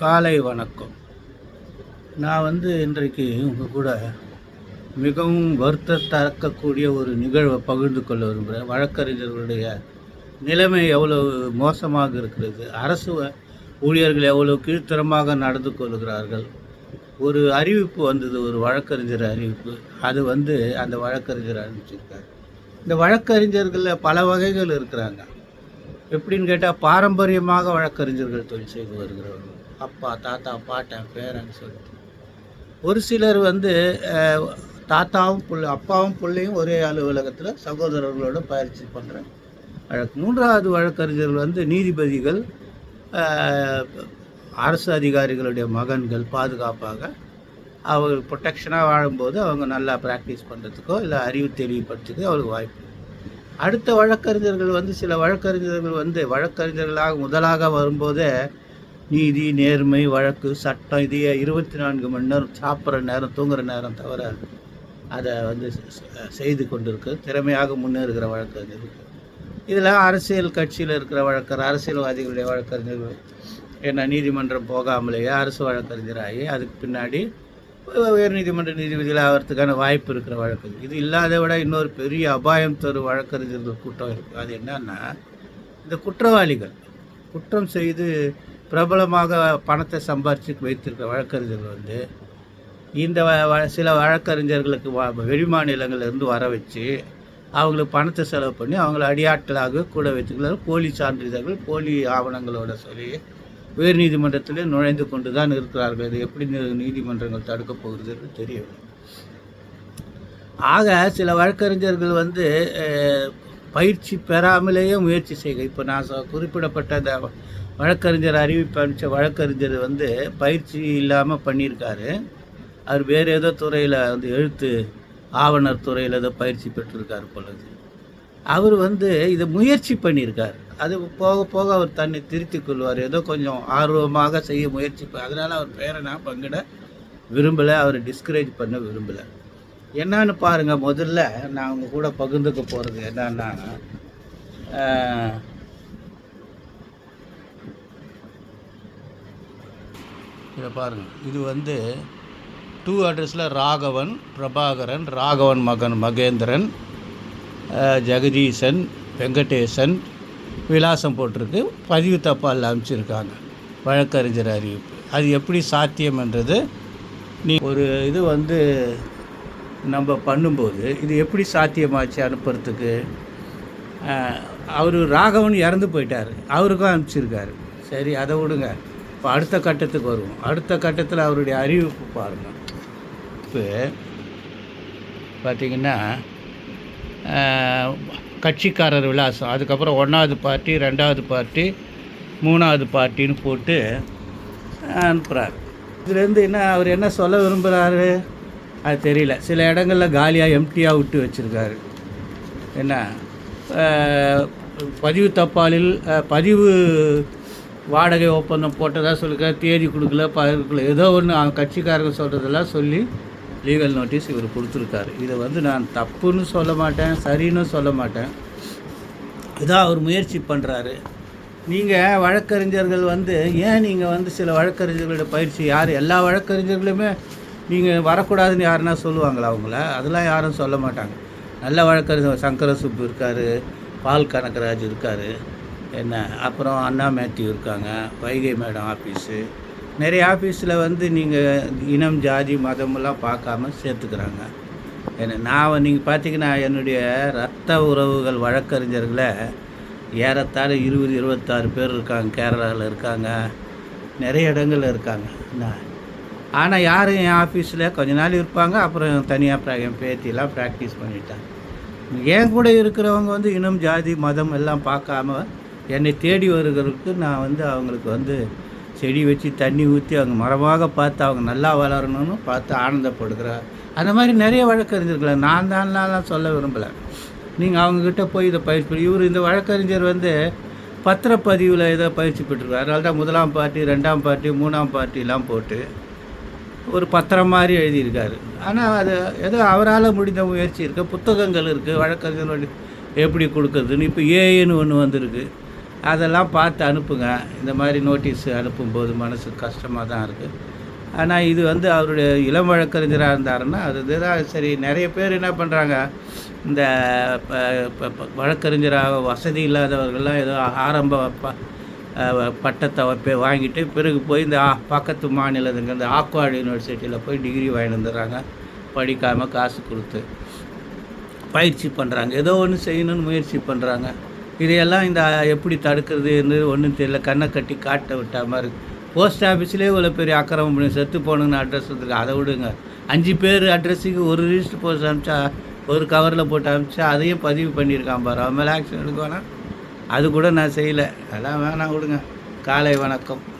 காலை வணக்கம். நான் வந்து இன்றைக்கு உங்கள் கூட மிகவும் வருத்தத்தக்கக்கூடிய ஒரு நிகழ்வை பகிர்ந்து கொள்ள விரும்புகிறேன் வழக்கறிஞர்களுடைய நிலைமை எவ்வளவு மோசமாக இருக்கிறது அரசு ஊழியர்கள் எவ்வளோ கீழ்த்தரமாக நடந்து கொள்கிறார்கள் ஒரு அறிவிப்பு வந்தது ஒரு வழக்கறிஞர் அறிவிப்பு. அது வந்து அந்த வழக்கறிஞர் அறிவிச்சிருக்காரு இந்த வழக்கறிஞர்களில் பல வகைகள் இருக்கிறாங்க. எப்படின்னு கேட்டால் பாரம்பரியமாக வழக்கறிஞர்கள் தொழில் செய்து வருகிறவர்கள். அப்பா தாத்தா பாட்டன் பேரன் சொல்லிட்டு ஒரு சிலர் வந்து தாத்தாவும் புள்ள அப்பாவும் பிள்ளையும் ஒரே அலுவலகத்தில் சகோதரர்களோட பயிற்சி பண்ணுறாங்க வழக்கு. மூன்றாவது வழக்கறிஞர்கள் வந்து நீதிபதிகள் அரசு அதிகாரிகளுடைய மகன்கள் பாதுகாப்பாக அவங்க ப்ரொட்டெக்ஷனாக வாழும்போது அவங்க நல்லா ப்ராக்டிஸ் பண்ணுறதுக்கோ இல்லை அறிவு தெளிவுபடுத்துக்கோ அவளுக்கு வாய்ப்பு அடுத்த வழக்கறிஞர்கள் வந்து சில வழக்கறிஞர்கள் வந்து வழக்கறிஞர்களாக முதலாக வரும்போதே நீதி நேர்மை வழக்கு சட்டம் இது இருபத்தி நான்கு மணி நேரம் சாப்பிட்ற நேரம் தூங்குற நேரம் தவிர அதை வந்து செய்து கொண்டிருக்கு. திறமையாக முன்னேறுகிற வழக்கறிஞர்கள் இதில் அரசியல் கட்சியில் இருக்கிற வழக்கர் அரசியல்வாதிகளுடைய வழக்கறிஞர்கள் என்ன நீதிமன்றம் போகாமலேயே அரசு வழக்கறிஞராகி அதுக்கு பின்னாடி உயர்நீதிமன்ற நீதிபதியில் நீதிபதிகள் ஆகிறதுக்கான வாய்ப்பு இருக்கிற வழக்கு. இது இல்லாத விட இன்னொரு பெரிய அபாயம் தரும் வழக்கறிஞர்கள் கூட்டம் இருக்குது அது என்னன்னா இந்த குற்றவாளிகள் குற்றம் செய்து பிரபலமாக பணத்தை சம்பாரித்து வைத்திருக்கிற வழக்கறிஞர்கள் வந்து இந்த வ- வ- சில வழக்கறிஞர்களுக்கு வ- வெளிமாநிலங்கள்லேருந்து வர வச்சு அவங்களுக்கு பணத்தை செலவு பண்ணி அவங்கள அடியாட்களாக கூட வைத்துக்கிறார்கள் போலி சான்றிதழ்கள் போலி ஆவணங்களோட சொல்லி உயர் நீதிமன்றத்திலே நுழைந்து கொண்டு தான் இருக்கிறார்கள். இது எப்படி நீ- நீதிமன்றங்கள் தடுக்கப் போகிறது என்று தெரியவில்லை. ஆக சில வழக்கறிஞர்கள் வந்து பயிற்சி பெறாமலேயே முயற்சி செய்க. இப்போ நான் சொ- குறிப்பிடப்பட்ட அந்த வழக்கறிஞர் அறிவிப்பு அனுப்பிச்ச வழக்கறிஞர் வந்து பயிற்சி இல்லாமல் பண்ணியிருக்காரு. அவர் வேறு ஏதோ துறையில் வந்து எழுத்து ஆவணர் துறையில் ஏதோ பயிற்சி பெற்றிருக்கார் பொழுது அவர் வந்து இதை முயற்சி பண்ணியிருக்கார். அது போக போக அவர் தன்னை திருத்திக் கொள்வார். ஏதோ கொஞ்சம் ஆர்வமாக செய்ய முயற்சி அதனால் அவர் பேரை நான் பங்கிட விரும்பலை அவரை டிஸ்கரேஜ் பண்ண விரும்பலை. என்னன்னு பாருங்க முதல்ல நான் உங்க கூட பகிர்ந்துக்க போகிறது என்னன்னா இதை பாருங்க. இது வந்து டூ அட்ரஸில் ராகவன் பிரபாகரன் ராகவன் மகன் மகேந்திரன் ஜெகதீசன் வெங்கடேசன் விலாசம் போட்டிருக்கு. பதிவு தப்பால் அமைச்சிருக்காங்க வழக்கறிஞர் அறிவிப்பு. அது எப்படி சாத்தியம்ன்றது நீ ஒரு இது வந்து நம்ம பண்ணும்போது இது எப்படி சாத்தியமாச்சு அனுப்புறதுக்கு? அவர் ராகவன் இறந்து போயிட்டார். அவருக்கும் அனுப்பிச்சிருக்காரு. சரி அதை விடுங்க. இப்போ அடுத்த கட்டத்துக்கு வருவோம். அடுத்த கட்டத்தில் அவருடைய அறிவிப்பு பாருங்கள் இப்போ பார்த்தீங்கன்னா கட்சிக்காரர் விலாசம். அதுக்கப்புறம் ஒன்றாவது பார்ட்டி ரெண்டாவது பார்ட்டி மூணாவது பார்ட்டின்னு போட்டு அனுப்புகிறார் இதுலேருந்து என்ன அவர் என்ன சொல்ல விரும்புகிறாரு அது தெரியல. சில இடங்களில் காலியாக எம்டியாக விட்டு வச்சுருக்காரு. என்ன? பதிவு தப்பாலில் பதிவு வாடகை ஒப்பந்தம் போட்டதாக சொல்லிக்க தேதி கொடுக்கல பகிர்க்கல ஏதோ ஒன்று அவன் கட்சிக்காரங்க சொல்கிறதெல்லாம் சொல்லி லீகல் நோட்டீஸ் இவர் கொடுத்துருக்காரு. இதை வந்து நான் தப்புன்னு சொல்ல மாட்டேன் சரின்னு சொல்ல மாட்டேன். இதான் அவர் முயற்சி பண்ணுறாரு நீங்கள் வழக்கறிஞர்கள் வந்து ஏன் நீங்கள் வந்து சில வழக்கறிஞர்களோட பயிற்சி யார்? எல்லா வழக்கறிஞர்களுமே நீங்கள் வரக்கூடாதுன்னு யாருன்னா சொல்லுவாங்களா அவங்கள? அதெல்லாம் யாரும் சொல்ல மாட்டாங்க. நல்ல வழக்கறிஞர் சங்கர சுப்பு இருக்கார் பால் கனகராஜ் இருக்கார் என்ன அப்புறம் அண்ணா மேத்யூ இருக்காங்க வைகை மேடம் ஆஃபீஸு நிறைய ஆஃபீஸில் வந்து நீங்கள் இனம் ஜாதி மதமெல்லாம் பார்க்காம சேர்த்துக்கிறாங்க. என்ன நான் நீங்கள் பார்த்தீங்கன்னா என்னுடைய ரத்த உறவுகள் வழக்கறிஞர்களை ஏறத்தாழ இருபது இருபத்தாறு பேர் இருக்காங்க கேரளாவில் இருக்காங்க நிறைய இடங்கள்ல இருக்காங்க. என்ன ஆனால் யாரும் என் ஆஃபீஸில் கொஞ்ச நாள் இருப்பாங்க அப்புறம் தனியாக என் பேத்திலாம் ப்ராக்டிஸ் பண்ணிட்டாங்க. என் கூட இருக்கிறவங்க வந்து இனம் ஜாதி மதம் எல்லாம் பார்க்காம என்னை தேடி வருகிறதுக்கு நான் வந்து அவங்களுக்கு வந்து செடி வச்சு தண்ணி ஊற்றி அவங்க மரமாக பார்த்து அவங்க நல்லா வளரணும்னு பார்த்து ஆனந்தப்படுகிறார் அந்த மாதிரி நிறைய வழக்கறிஞர்கள் நான் தான்லாம் சொல்ல விரும்பலை. நீங்கள் அவங்கக்கிட்ட போய் இதை பயிற்சி பண்ணி இவர் இந்த வழக்கறிஞர் வந்து பத்திரப்பதிவில் ஏதோ பயிற்சி பெற்றிருக்கார். அதனால தான் முதலாம் பார்ட்டி ரெண்டாம் பார்ட்டி மூணாம் பார்ட்டிலாம் போட்டு ஒரு பத்திரம் மாதிரி எழுதியிருக்காரு. ஆனால் அது ஏதோ அவரால் முடிந்த முயற்சி இருக்குது புத்தகங்கள் இருக்குது வழக்கறிஞர்கள் எப்படி கொடுக்குறதுன்னு. இப்போ ஏஏன்னு ஒன்று வந்திருக்கு. அதெல்லாம் பார்த்து அனுப்புங்க. இந்த மாதிரி நோட்டீஸ் அனுப்பும்போது மனசு கஷ்டமாக தான் இருக்குது ஆனால் இது வந்து அவருடைய இளம் வழக்கறிஞராக இருந்தாருன்னா அது இதுதான் சரி. நிறைய பேர் என்ன பண்ணுறாங்க இந்த ப- ப- ப- வழக்கறிஞராக வசதி இல்லாதவர்கள்லாம் ஏதோ ஆரம்ப பட்டத்தை வாங்கிட்டு பிறகு போய் இந்த ஆ- பக்கத்து மாநிலத்துங்க இந்த ஆக்வார்டு யூனிவர்சிட்டியில் போய் டிகிரி வாங்கிட்டு வந்துடுறாங்க. படிக்காமல் காசு கொடுத்து. பயிற்சி பண்ணுறாங்க ஏதோ ஒன்று செய்யணும்னு முயற்சி பண்ணுறாங்க இதையெல்லாம் இந்த எப்படி தடுக்கிறதுன்னு ஒன்றும் தெரியல. கண்ணை கட்டி காட்ட விட்டா மாதிரி. போஸ்ட் ஆஃபீஸ்லேயே இவ்வளோ பெரிய அக்கிரமம் பண்ணி செத்து போகணுன்னு அட்ரஸ் வந்துருக்கு. அதை விடுங்க. அஞ்சு பேர் அட்ரஸுக்கு ஒரு ரிஜிஸ்டர் போஸ்ட் அனுப்பிச்சா ஒரு கவரில் போட்டு அனுப்பிச்சா அதையும் பதிவு பண்ணியிருக்கான் பாரு. அவன் மேலே ஆக்ஷன் எடுக்கணும் அது கூட நான் செய்யலை. அதெல்லாம் வேணாம் கொடுங்க. காலை வணக்கம்.